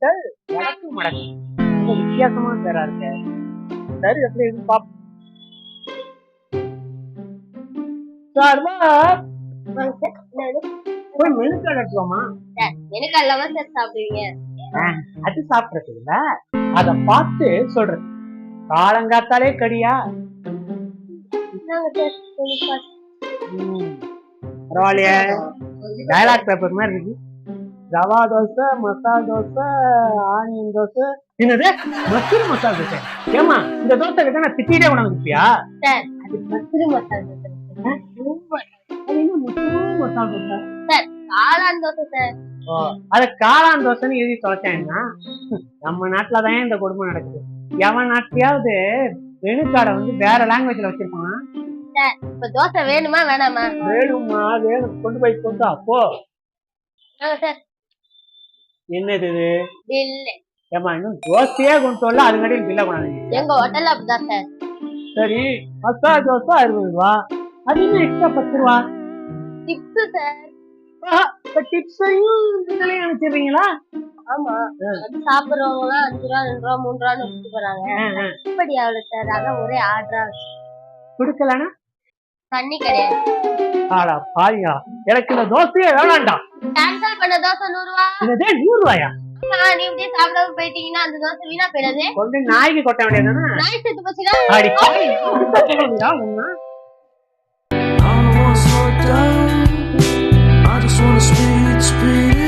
Sir ಯಾಕೆ ಮಾಡಕ್ಕೆ ಮುಖ್ಯ ಸಮಾಚಾರ ಅರ್ಥ ಸರ್ ಅಪ್ಲೇ ಇದು ಪಾಪ சார்பா போய் மெனு கார்டு எடுத்துவோமா எனக்கு அல்லவா சார் சாப்பிடுவீங்க. அது சாப்பிடுறது இல்ல அத பார்த்து சொல்றது காலங்காத்தாலே கடியா? பரவாயில்லையே. டயலாக் பேப்பர் மாதிரி இருக்கு. ரவா தோசை மசால் தோசை ஆனியன் தோசை. என்னது? மசூர் மசால் தோசை. ஏமா இந்த தோசை கிட்ட நான் திட்டிட்டே கொண்டாந்துப்பியா சார் அது மசுரு மசாலா தோசை. சார். அது காளான் தோசை சார் ஓ அது காளான் தோசைன்னு எழுதி தொலைச்சேன்னா நம்ம நாட்டுல தான் இந்த கொடுமை நடக்குது. எவன் நாட்டியாவது வெணுக்காடை வந்து வேற லாங்குவேஜ்ல வச்சிருப்பான்? இப்ப தோசை வேணுமா வேணாமா? வேணுமா வேணும். கொண்டு போய் கொண்டு சார். என்னது இது? பில்லு. ஏமா இன்னும் தோசையே கொண்டு வரல அது கடையில் பில்ல எங்க ஹோட்டல்ல அப்படிதான் சார். சரி மசாலா தோசை அறுபது ரூபா. அது என்ன எக்ஸ்ட்ரா பத்து ரூபா டிப்ஸ் சார் இப்ப டிப்ஸையும் இதுலயும் அனுப்பிச்சிடுறீங்களா? ஆமா. அது சாப்பிடுறவங்க அஞ்சு ரூபா ரெண்டு ரூபா மூணு ரூபான்னு வச்சுட்டு போறாங்க. இப்படி அவ்வளவு சார் அதான் ஒரே ஆர்டரா கொடுக்கலனா தண்ணி கிடையாது. ஆடா பாரியா எனக்கு இந்த தோசையே வேணாண்டா கேன்சல் பண்ண தோசை நூறு ரூபா. இதே நூறு ரூபாயா? ஆமா, நீ இப்படியே சாப்பிடாம போயிட்டீங்கன்னா அந்த தோசை வீணா போயிடாது. நாய்க்கு கொட்ட வேண்டியதுதானே? நாய் செத்து It's.